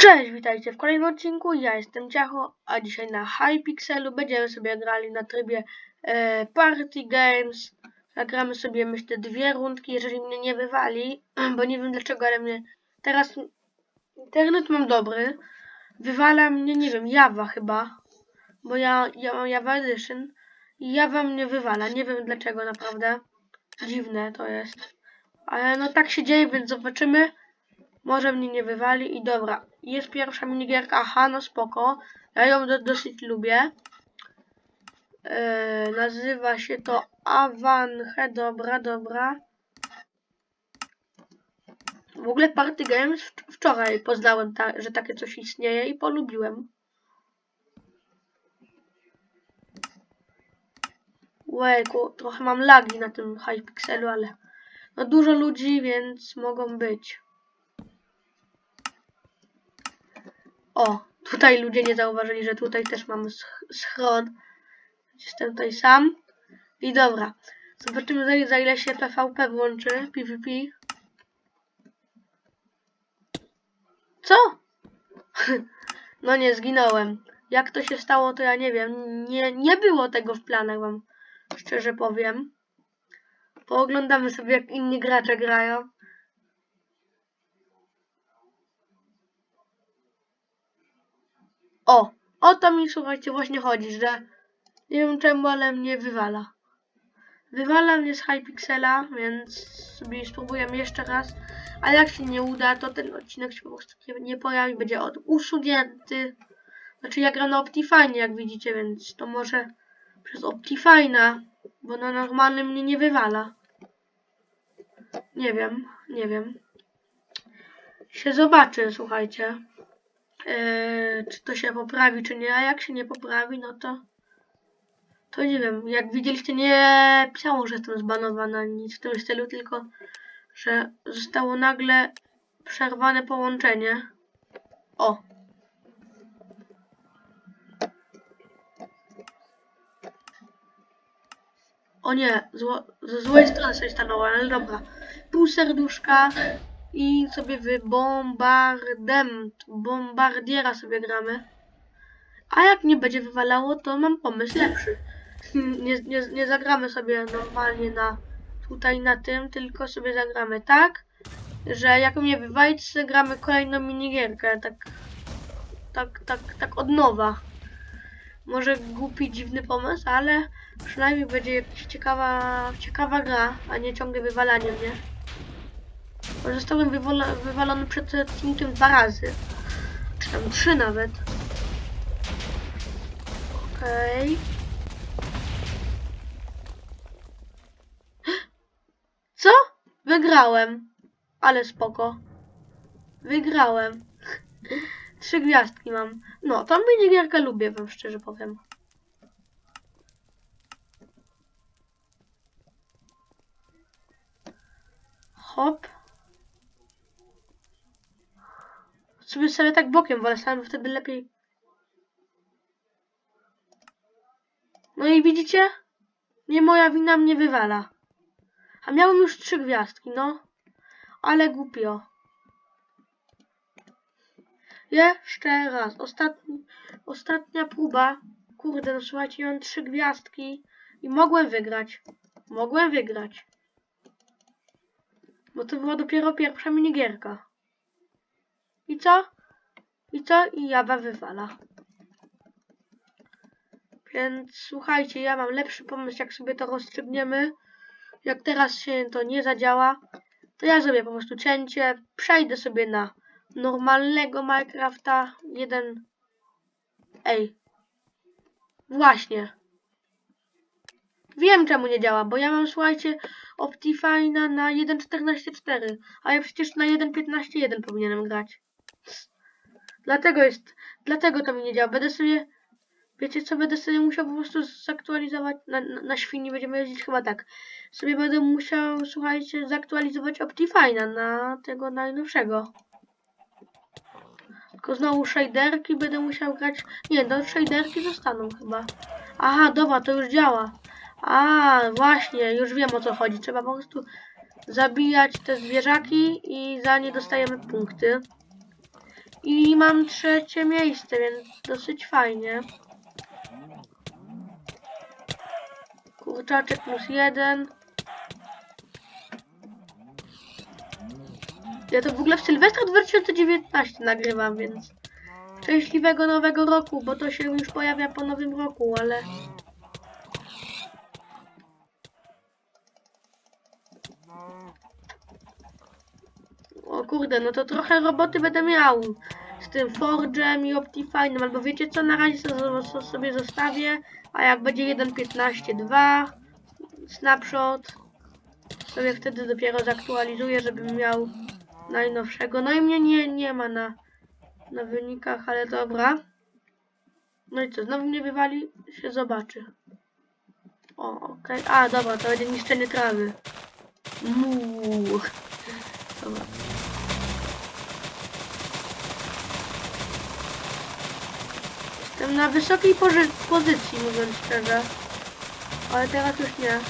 Cześć, witajcie w kolejnym odcinku. Ja jestem Ciacho, a dzisiaj na Hypixelu będziemy sobie grali na trybie e, Party Games. Zagramy sobie, myślę, dwie rundki, jeżeli mnie nie wywali, bo nie wiem dlaczego, ale mnie teraz internet mam dobry. Wywala mnie, nie wiem, Java chyba, bo ja, ja mam Java Edition i Java mnie wywala. Nie wiem dlaczego naprawdę. Dziwne to jest. Ale no tak się dzieje, więc zobaczymy. Może mnie nie wywali i dobra. Jest pierwsza minigierka, aha, no spoko. Ja ją do, dosyć lubię. Yy, nazywa się to Avanche, dobra, dobra. W ogóle Party Games wcz- wczoraj poznałem, ta, że takie coś istnieje i polubiłem. Łejku, trochę mam lagi na tym Hypixelu, ale no dużo ludzi, więc mogą być. O, tutaj ludzie nie zauważyli, że tutaj też mamy sch schron. Jestem tutaj sam. I dobra. Zobaczymy za ile się PvP włączy. PvP. Co? no nie, zginąłem. Jak to się stało, to ja nie wiem. Nie, nie było tego w planach, wam szczerze powiem. Pooglądamy sobie, jak inni gracze grają. O, o to mi słuchajcie właśnie chodzi, że nie wiem czemu, ale mnie wywala. Wywala mnie z Hypixela, więc sobie spróbujemy jeszcze raz. Ale jak się nie uda, to ten odcinek się po prostu nie, nie pojawi, będzie od usunięty. Znaczy ja gram na Optifine, jak widzicie, więc to może przez Optifine'a, bo na normalnym mnie nie wywala. Nie wiem, nie wiem. Się zobaczy, słuchajcie. Eee, czy to się poprawi, czy nie. A jak się nie poprawi, no to. To nie wiem. Jak widzieliście, nie pisało, że jestem zbanowana, nic w tym stylu, tylko że zostało nagle przerwane połączenie. O. O nie, zło, ze złej strony sobie stanąłem, ale dobra. Pół serduszka i sobie w bombardiera sobie gramy. A jak nie będzie wywalało, to mam pomysł lepszy. Nie, nie, nie zagramy sobie normalnie na tutaj na tym, tylko sobie zagramy tak, że jak mnie wywali, to sobie gramy kolejną minigierkę, tak, tak, tak, tak od nowa. Może głupi, dziwny pomysł, ale przynajmniej będzie jakaś ciekawa, ciekawa gra, a nie ciągle wywalanie mnie. Zostałem wywalony przed odcinkiem dwa razy. Czy tam trzy nawet. Okej. Co? Wygrałem. Ale spoko. Wygrałem. Trzy gwiazdki mam. No, tą minigierkę lubię, wam szczerze powiem. Hop. Sobie sobie tak bokiem wolę, wtedy lepiej. No i widzicie? Nie moja wina mnie wywala. A miałem już trzy gwiazdki, no. Ale głupio. Jeszcze raz. Ostatni, ostatnia próba. Kurde, no słuchajcie, mam trzy gwiazdki. I mogłem wygrać. Mogłem wygrać. Bo to była dopiero pierwsza minigierka. I co? I co? I Jawa wywala. Więc słuchajcie, ja mam lepszy pomysł, jak sobie to rozstrzygniemy. Jak teraz się to nie zadziała, to ja zrobię po prostu cięcie. Przejdę sobie na normalnego Minecrafta. Jeden. Ej. Właśnie. Wiem czemu nie działa, bo ja mam, słuchajcie, Optifine'a na 1.14.4, a ja przecież na 1.15.1 powinienem grać. Dlatego jest, dlatego to mi nie działa. Będę sobie, wiecie co, będę sobie musiał po prostu zaktualizować, na, na, na świni będziemy jeździć chyba tak. Sobie będę musiał, słuchajcie, zaktualizować Optifine'a na tego najnowszego. Tylko znowu shaderki będę musiał grać, nie, no shaderki zostaną chyba. Aha, dobra, to już działa. A, właśnie, już wiem o co chodzi. Trzeba po prostu zabijać te zwierzaki i za nie dostajemy punkty. I mam trzecie miejsce, więc dosyć fajnie. Kurczaczek plus jeden. Ja to w ogóle w Sylwestra 2019 nagrywam, więc szczęśliwego nowego roku, bo to się już pojawia po nowym roku, ale... kurde, no to trochę roboty będę miał z tym Forge'em i Optifine'em, albo wiecie co, na razie so, so, sobie zostawię, a jak będzie 1.15.2 snapshot, sobie wtedy dopiero zaktualizuję, żebym miał najnowszego. No i mnie nie, nie ma na, na wynikach, ale dobra. No i co, znowu mnie wywali? Się zobaczy. O, okej. A, dobra, to będzie niszczenie trawy. Muuu. Dobra. Na wysokiej pozy- pozycji, mówiąc szczerze. Ale teraz już nie.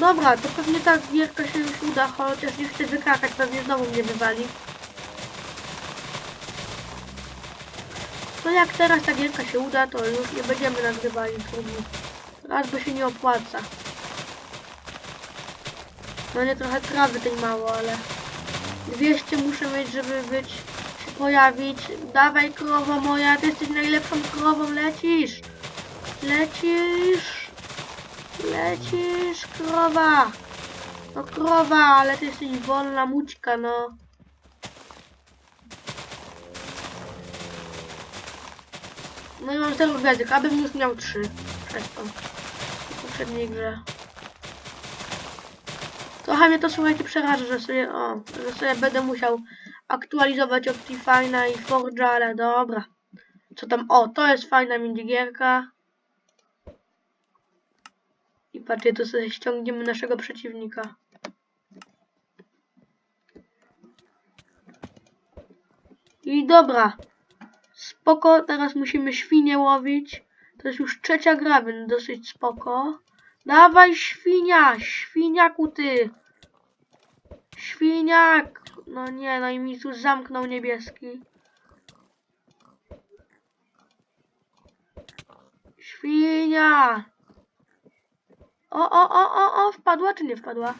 Dobra, to pewnie ta gierka się już uda, chociaż nie chcę wykrakać, pewnie znowu mnie wywali. No jak teraz ta gierka się uda, to już nie będziemy nagrywali trudno. Raz, bo się nie opłaca. No nie trochę trawy tej mało, ale 200 muszę mieć, żeby być, pojawić. Dawaj krowo moja, ty jesteś najlepszą krową, lecisz! Lecisz! Lecisz, krowa! No krowa, ale ty jesteś wolna mućka, no. No i mam 0 gwiazdek, abym już miał 3 przez to. W poprzedniej grze. Trochę mnie to słuchajcie przeraża, że sobie, o, że sobie będę musiał aktualizować Optifine'a i Forge'a, ale dobra. Co tam, o, to jest fajna minigierka. I patrzcie, tu sobie ściągniemy naszego przeciwnika. I dobra. Spoko, teraz musimy świnie łowić. To jest już trzecia gra, więc dosyć spoko. Dawaj świnia, świniaku ty. Świniak. No nie, no i mi tu zamknął niebieski. Świnia. O, o, o, o, o, wpadła czy nie wpadła?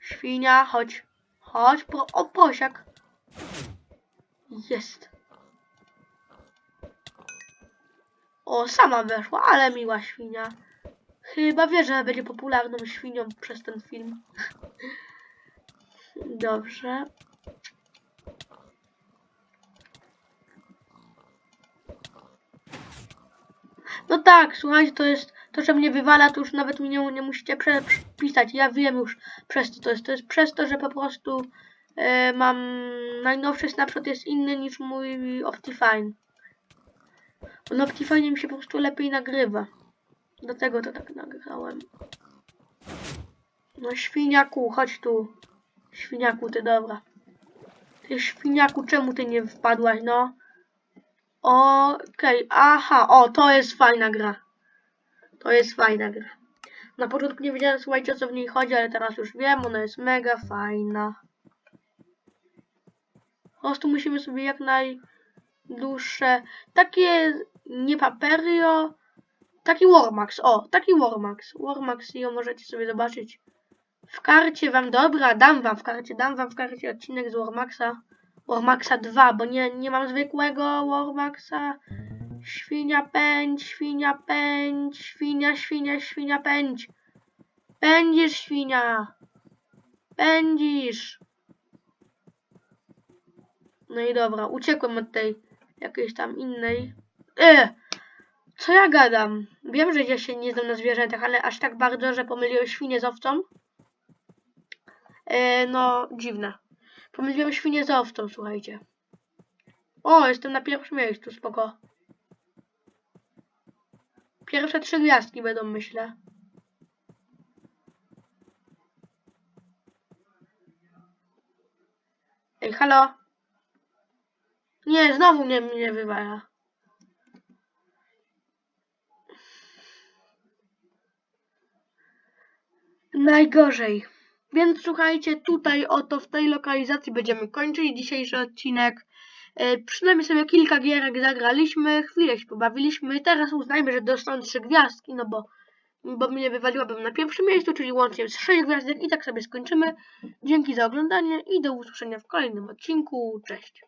Świnia, chodź. Chodź, pro, o, prosiak. Jest. O, sama weszła, ale miła świnia. Chyba wie, że będzie popularną świnią przez ten film. Dobrze. No tak, słuchajcie, to jest to, że mnie wywala, to już nawet mi nie, nie musicie przepisać. Ja wiem już przez co to jest. To jest przez to, że po prostu e, mam najnowszy snapshot jest inny niż mój Optifine. On Optifine mi się po prostu lepiej nagrywa. Dlatego to tak nagrałem. No świniaku, chodź tu. Świniaku, ty dobra. Ty świniaku, czemu ty nie wpadłaś, no? Okej, aha, o, to jest fajna gra. To jest fajna gra. Na początku nie wiedziałem, słuchajcie, o co w niej chodzi, ale teraz już wiem, ona jest mega fajna. Po prostu musimy sobie jak najdłuższe, takie, nie Paperio, taki Warmax, o, taki Warmax. Warmax ją możecie sobie zobaczyć w karcie wam, dobra, dam wam w karcie, dam wam w karcie odcinek z Warmaxa. Warmaxa 2, bo nie, nie mam zwykłego Warmaxa. Świnia pędź, świnia pędź, świnia, świnia, świnia pędź. Pędzisz, świnia. Pędzisz. No i dobra, uciekłem od tej jakiejś tam innej. E, co ja gadam? Wiem, że ja się nie znam na zwierzętach, ale aż tak bardzo, że pomyliłem świnię z owcą. E, no, dziwne. Pomyliłem świnię z owcą, słuchajcie. O, jestem na pierwszym miejscu, spoko. Pierwsze trzy gwiazdki będą, myślę. Ej, halo? Nie, znowu mnie, mnie wywala. Najgorzej. Więc słuchajcie, tutaj oto w tej lokalizacji będziemy kończyli dzisiejszy odcinek. E, przynajmniej sobie kilka gierek zagraliśmy, chwilę się pobawiliśmy. Teraz uznajmy, że dostanę trzy gwiazdki, no bo, bo mnie wywaliłabym na pierwszym miejscu, czyli łącznie z sześć gwiazdek i tak sobie skończymy. Dzięki za oglądanie i do usłyszenia w kolejnym odcinku. Cześć!